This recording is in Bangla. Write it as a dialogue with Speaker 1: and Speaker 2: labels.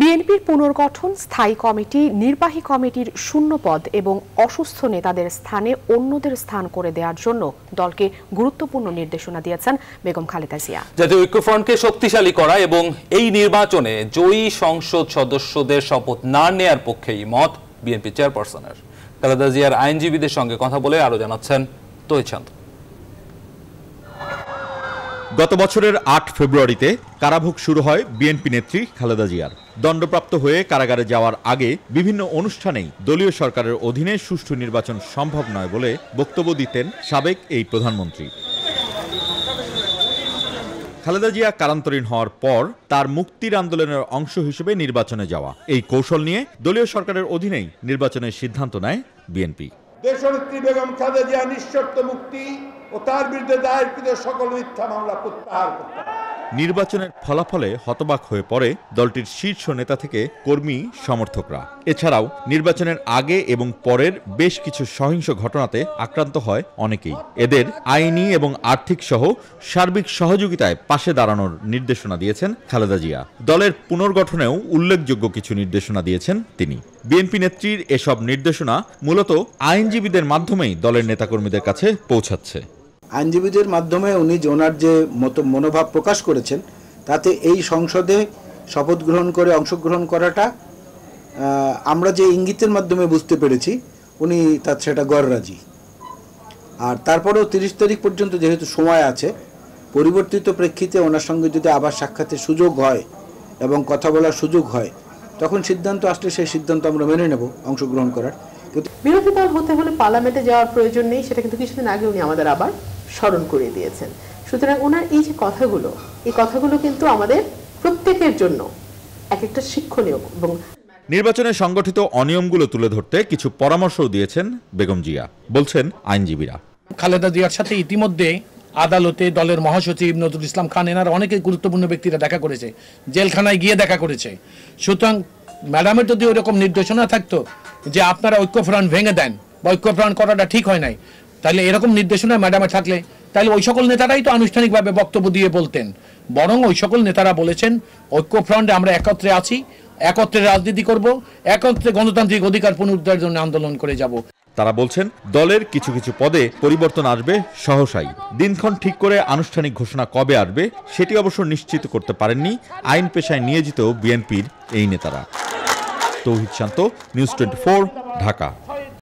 Speaker 1: বিএনপির পুনর্গঠন, স্থায়ী কমিটি, নির্বাহী কমিটির শূন্য পদ এবং অসুস্থ নেতাদের স্থানে অন্যদের স্থান করে দেওয়ার জন্য দলকে গুরুত্বপূর্ণ নির্দেশনা দিয়েছেন বেগম খালেদা জিয়া।
Speaker 2: জাতীয় ঐক্যফ্রন্টকে শক্তিশালী করা এবং এই নির্বাচনে জয়ী সংসদ সদস্যদের শপথ না নেয়ার পক্ষেই মত বিএনপি চেয়ারপারসনের। খালেদা জিয়ার আইনজীবীদের সঙ্গে কথা বলে আরও জানাচ্ছেন তৈচান্ত
Speaker 3: গত বছরের আট ফেব্রুয়ারিতে কারাভোগ শুরু হয় বিএনপি নেত্রী খালেদা জিয়ার। দণ্ডপ্রাপ্ত হয়ে কারাগারে যাওয়ার আগে বিভিন্ন অনুষ্ঠানেই দলীয় সরকারের অধীনে সুষ্ঠু নির্বাচন সম্ভব নয় বলে বক্তব্য দিতেন সাবেক এই প্রধানমন্ত্রী। খালেদা জিয়া কারান্তরীণ হওয়ার পর তার মুক্তির আন্দোলনের অংশ হিসেবে নির্বাচনে যাওয়া। এই কৌশল নিয়ে দলীয় সরকারের অধীনেই নির্বাচনের সিদ্ধান্ত নেয় বিএনপি।
Speaker 4: দেশনেত্রী বেগম খালেদা জিয়া নিঃশর্ত মুক্তি ও তার বিরুদ্ধে দায়েরকৃত সকল মিথ্যা মামলা প্রত্যাহার করতে হবে।
Speaker 3: নির্বাচনের ফলাফলে হতবাক হয়ে পড়ে দলটির শীর্ষ নেতা থেকে কর্মী সমর্থকরা। এছাড়াও নির্বাচনের আগে এবং পরের বেশ কিছু সহিংস ঘটনাতে আক্রান্ত হয় অনেকেই। এদের আইনি এবং আর্থিক সহ সার্বিক সহযোগিতায় পাশে দাঁড়ানোর নির্দেশনা দিয়েছেন খালেদা জিয়া। দলের পুনর্গঠনেও উল্লেখযোগ্য কিছু নির্দেশনা দিয়েছেন তিনি। বিএনপি নেত্রীর এসব নির্দেশনা মূলত আইনজীবীদের মাধ্যমেই দলের নেতাকর্মীদের কাছে পৌঁছাচ্ছে।
Speaker 5: আইনজীবীদের মাধ্যমে উনি যে ওনার যে মত, মনোভাব প্রকাশ করেছেন, তাতে এই সংসদে শপথ গ্রহণ করে, অংশগ্রহণ করাটা আমরা যে ইঙ্গিতের মাধ্যমে বুঝতে পেরেছি, উনি তার, সেটা গড়রাজি আর তারপরেও তিরিশ তারিখ পর্যন্ত যেহেতু সময় আছে, পরিবর্তিত প্রেক্ষিতে ওনার সঙ্গে যদি আবার সাক্ষাতের সুযোগ হয় এবং কথা বলার সুযোগ হয়, তখন সিদ্ধান্ত আসলে সেই সিদ্ধান্ত আমরা মেনে নেব অংশগ্রহণ করার।
Speaker 6: বিরোধী দল হতে হলে পার্লামেন্টে যাওয়ার প্রয়োজন নেই, সেটা কিন্তু কিছুদিন আগে উনি আমাদের আবার স্মরণ করিয়ে দিয়েছেন। সুতরাং ওনার এই যে কথাগুলো এই কথাগুলো কিন্তু আমাদের প্রত্যেকের জন্য এক একটা শিক্ষণীয় এবং
Speaker 3: নির্বাচনে সংগঠিত অনিয়মগুলো তুলে ধরতে কিছু পরামর্শও দিয়েছেন বেগম জিয়া। বলছেন আইনজীবীরা।
Speaker 7: খালেদা জিয়ার সাথে ইতিমধ্যে আদালতে দলের মহাসচিব নজরুল ইসলাম খান এনার অনেকে গুরুত্বপূর্ণ ব্যক্তিরা দেখা করেছে জেলখানায় গিয়ে দেখা করেছে। সুতরাং ম্যাডামের যদি ওরকম নির্দেশনা থাকতো যে আপনারা ঐক্যফ্রন্ট ভেঙে দেন বা ঐক্যফ্রন্ট করাটা ঠিক হয় নাই তাহলে এরকম নির্দেশনা ম্যাডামের থাকলে। তাহলে ওই সকল নেতারাই তো আনুষ্ঠানিকভাবে বক্তব্য দিয়ে বলতেন। বরং ওই সকল নেতারা বলেছেন, ঐক্যফ্রন্টে আমরা একত্রে আছি, একত্রে রাজনীতি করব, একত্রে গণতান্ত্রিক অধিকার পুনরুদ্ধারের জন্য আন্দোলন করে যাব।
Speaker 3: তারা বলছেন, দলের কিছু কিছু পদে পরিবর্তন আসবে, সহসাই। দিনক্ষণ ঠিক করে আনুষ্ঠানিক ঘোষণা কবে আসবে, সেটি অবশ্য নিশ্চিত করতে পারেননি আইন পেশায় নিয়োজিত বিএনপির এই নেতারা। Tauhid Shanto, news twenty Dhaka.